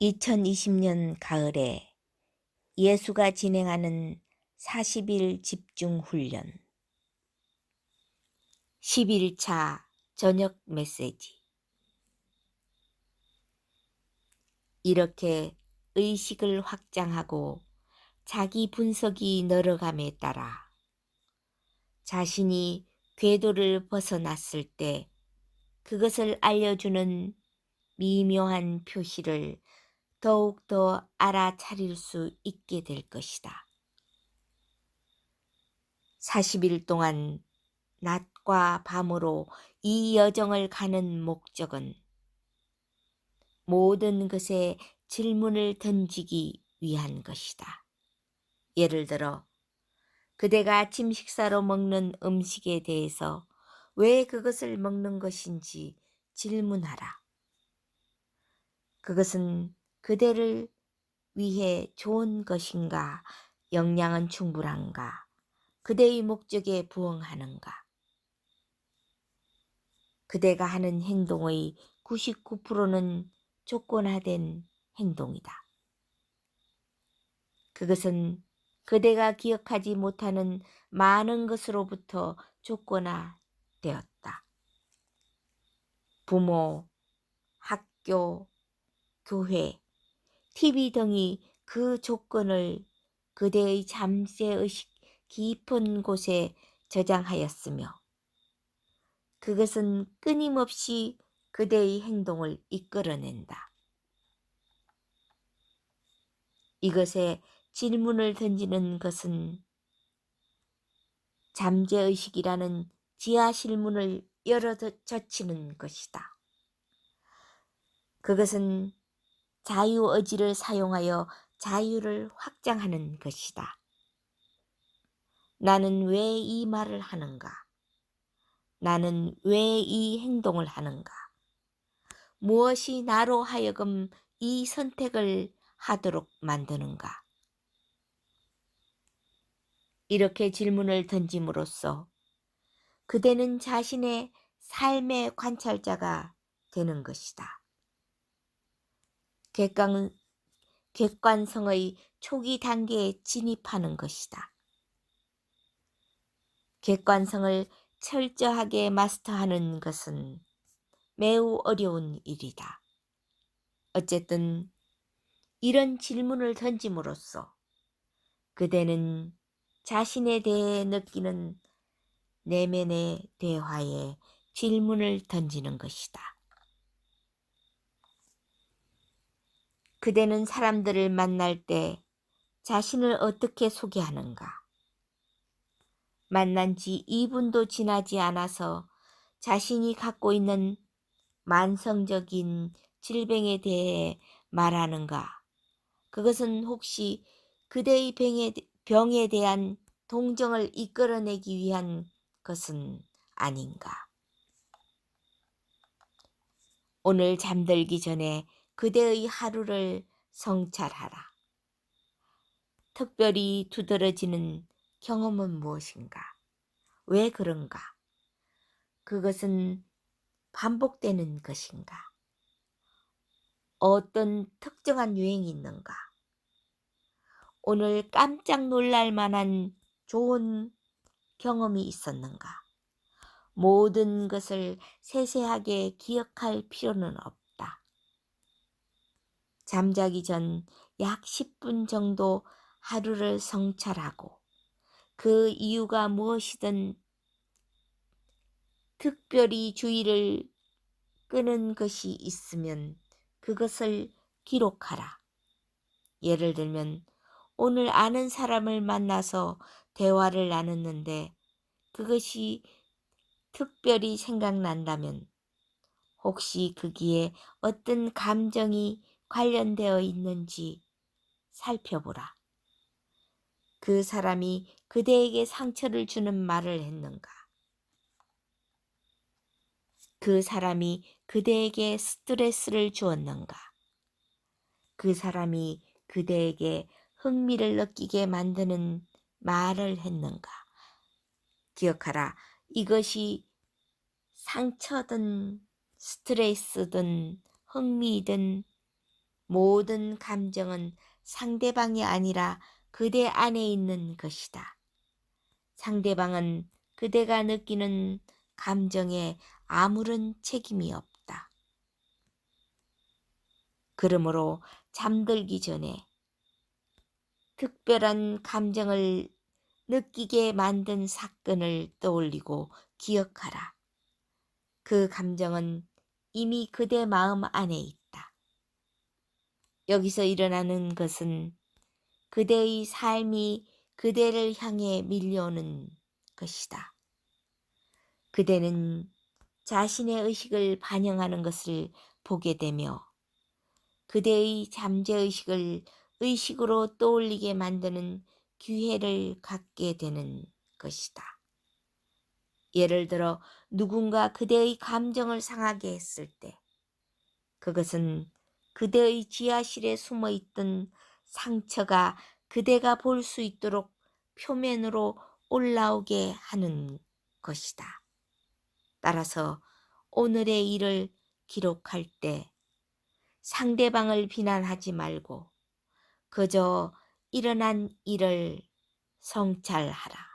2020년 가을에 예수가 진행하는 40일 집중 훈련. 11차 저녁 메시지. 이렇게 의식을 확장하고 자기 분석이 늘어감에 따라 자신이 궤도를 벗어났을 때 그것을 알려주는 미묘한 표시를 더욱더 알아차릴 수 있게 될 것이다. 40일 동안 낮과 밤으로 이 여정을 가는 목적은 모든 것에 질문을 던지기 위한 것이다. 예를 들어, 그대가 아침 식사로 먹는 음식에 대해서 왜 그것을 먹는 것인지 질문하라. 그것은 그대를 위해 좋은 것인가, 영양은 충분한가, 그대의 목적에 부응하는가. 그대가 하는 행동의 99%는 조건화된 행동이다. 그것은 그대가 기억하지 못하는 많은 것으로부터 조건화되었다. 부모, 학교, 교회, TV 등이 그 조건을 그대의 잠재 의식 깊은 곳에 저장하였으며 그것은 끊임없이 그대의 행동을 이끌어낸다. 이것에 질문을 던지는 것은 잠재의식이라는 지하실문을 열어 젖히는 것이다. 그것은 자유의지를 사용하여 자유를 확장하는 것이다. 나는 왜 이 말을 하는가? 나는 왜 이 행동을 하는가? 무엇이 나로 하여금 이 선택을 하도록 만드는가? 이렇게 질문을 던짐으로써 그대는 자신의 삶의 관찰자가 되는 것이다. 객관, 객관성의 초기 단계에 진입하는 것이다. 객관성을 철저하게 마스터하는 것은 매우 어려운 일이다. 어쨌든 이런 질문을 던짐으로써 그대는 자신에 대해 느끼는 내면의 대화에 질문을 던지는 것이다. 그대는 사람들을 만날 때 자신을 어떻게 소개하는가? 만난 지 2분도 지나지 않아서 자신이 갖고 있는 만성적인 질병에 대해 말하는가? 그것은 혹시 그대의 병에, 병에 대한 동정을 이끌어내기 위한 것은 아닌가? 오늘 잠들기 전에 그대의 하루를 성찰하라. 특별히 두드러지는 경험은 무엇인가? 왜 그런가? 그것은 반복되는 것인가? 어떤 특정한 유행이 있는가? 오늘 깜짝 놀랄 만한 좋은 경험이 있었는가? 모든 것을 세세하게 기억할 필요는 없다. 잠자기 전 약 10분 정도 하루를 성찰하고 그 이유가 무엇이든 특별히 주의를 끄는 것이 있으면 그것을 기록하라. 예를 들면 오늘 아는 사람을 만나서 대화를 나눴는데 그것이 특별히 생각난다면 혹시 거기에 어떤 감정이 관련되어 있는지 살펴보라. 그 사람이 그대에게 상처를 주는 말을 했는가? 그 사람이 그대에게 스트레스를 주었는가? 그 사람이 그대에게 흥미를 느끼게 만드는 말을 했는가? 기억하라. 이것이 상처든 스트레스든 흥미든 모든 감정은 상대방이 아니라 그대 안에 있는 것이다. 상대방은 그대가 느끼는 감정에 아무런 책임이 없다. 그러므로 잠들기 전에 특별한 감정을 느끼게 만든 사건을 떠올리고 기억하라. 그 감정은 이미 그대 마음 안에 있다. 여기서 일어나는 것은 그대의 삶이 그대를 향해 밀려오는 것이다. 그대는 자신의 의식을 반영하는 것을 보게 되며 그대의 잠재의식을 의식으로 떠올리게 만드는 기회를 갖게 되는 것이다. 예를 들어 누군가 그대의 감정을 상하게 했을 때 그것은 그대의 지하실에 숨어 있던 상처가 그대가 볼 수 있도록 표면으로 올라오게 하는 것이다. 따라서 오늘의 일을 기록할 때 상대방을 비난하지 말고 그저 일어난 일을 성찰하라.